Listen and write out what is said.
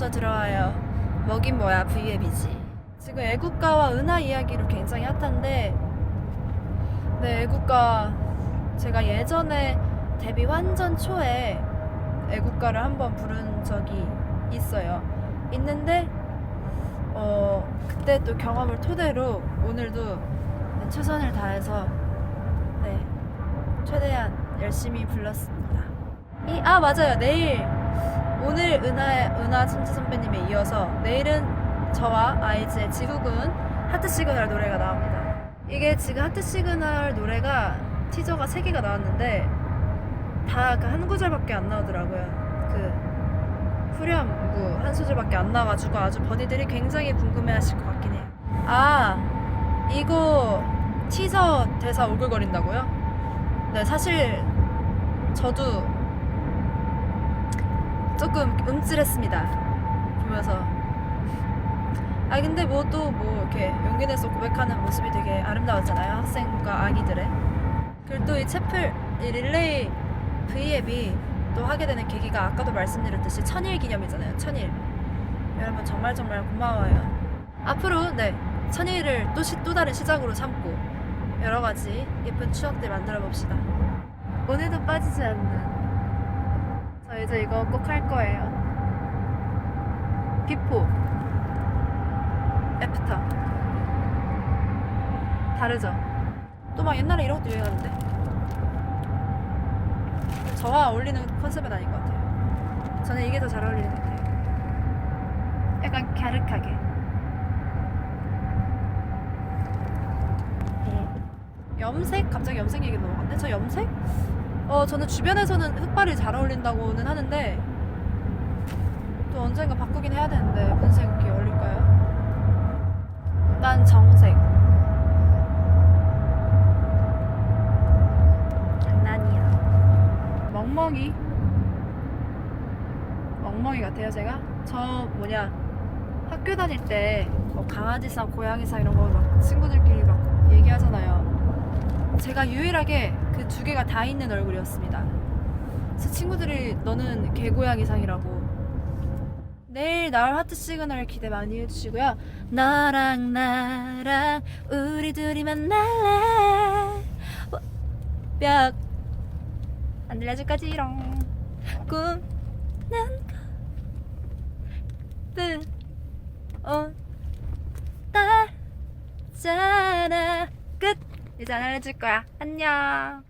저 들어와요. 뭐긴 뭐야 V앱이지. 지금 애국가와 은하 이야기로 굉장히 핫한데 네 애국가 제가 예전에 데뷔 완전 초에 애국가를 한번 부른 적이 있어요. 있는데 어 그때 또 경험을 토대로 오늘도 네, 최선을 다해서 네 최대한 열심히 불렀습니다. 이 아 맞아요 내일 오늘 은하 은하 천지 선배님에 이어서 내일은 저와 아이즈의 지후군 하트 시그널 노래가 나옵니다. 이게 지금 하트 시그널 노래가 티저가 3개가 나왔는데 다그한 구절밖에 안 나오더라고요. 그 후렴구 한 소절밖에 안 나와가지고 아주 버니들이 굉장히 궁금해하실 것 같긴 해요. 아 이거 티저 대사 오글거린다고요? 네 사실 저도 조금 움찔했습니다. 보면서. 아 근데 뭐또뭐 이렇게 용기 내서 고백하는 모습이 되게 아름다웠잖아요 학생과 아기들의. 그리고 또 이 채플 이 릴레이 V앱이 또 하게 되는 계기가 아까도 말씀드렸듯이 천일 기념이잖아요 천일. 여러분 정말 정말 고마워요. 앞으로 네 천일을 또, 시, 또 다른 시작으로 삼고 여러 가지 예쁜 추억들 만들어 봅시다. 오늘도 빠지지 않는 저 이제 이거 꼭 할 거예요 비포 애프터 다르죠? 또 막 옛날에 이런 것도 유행하는데 저와 어울리는 컨셉은 아닌 것 같아요 저는 이게 더 잘 어울리는 것 같아요 약간 갸륵하게 염색? 갑자기 염색 얘기 넘어갔네? 저 염색? 어 저는 주변에서는 흑발이 잘 어울린다고는 하는데 또 언젠가 바꾸긴 해야 되는데 무슨 색이 어울릴까요? 난 정색 장난이야 멍멍이 멍멍이 같아요 제가? 저 뭐냐 학교 다닐 때 뭐 강아지상 고양이상 이런 거 막 친구들끼리 막 얘기하잖아요 제가 유일하게 그 두 개가 다 있는 얼굴이었습니다 제 친구들이 너는 개고양이상이라고 내일 나올 하트 시그널 기대 많이 해주시고요. 너랑 나랑 우리 둘이 만날래. 벽. 안 들려줄까지롱. 꿈는 거. 뜨. 오. 따잖아. 끝. 이제 안 알려줄 거야. 안녕.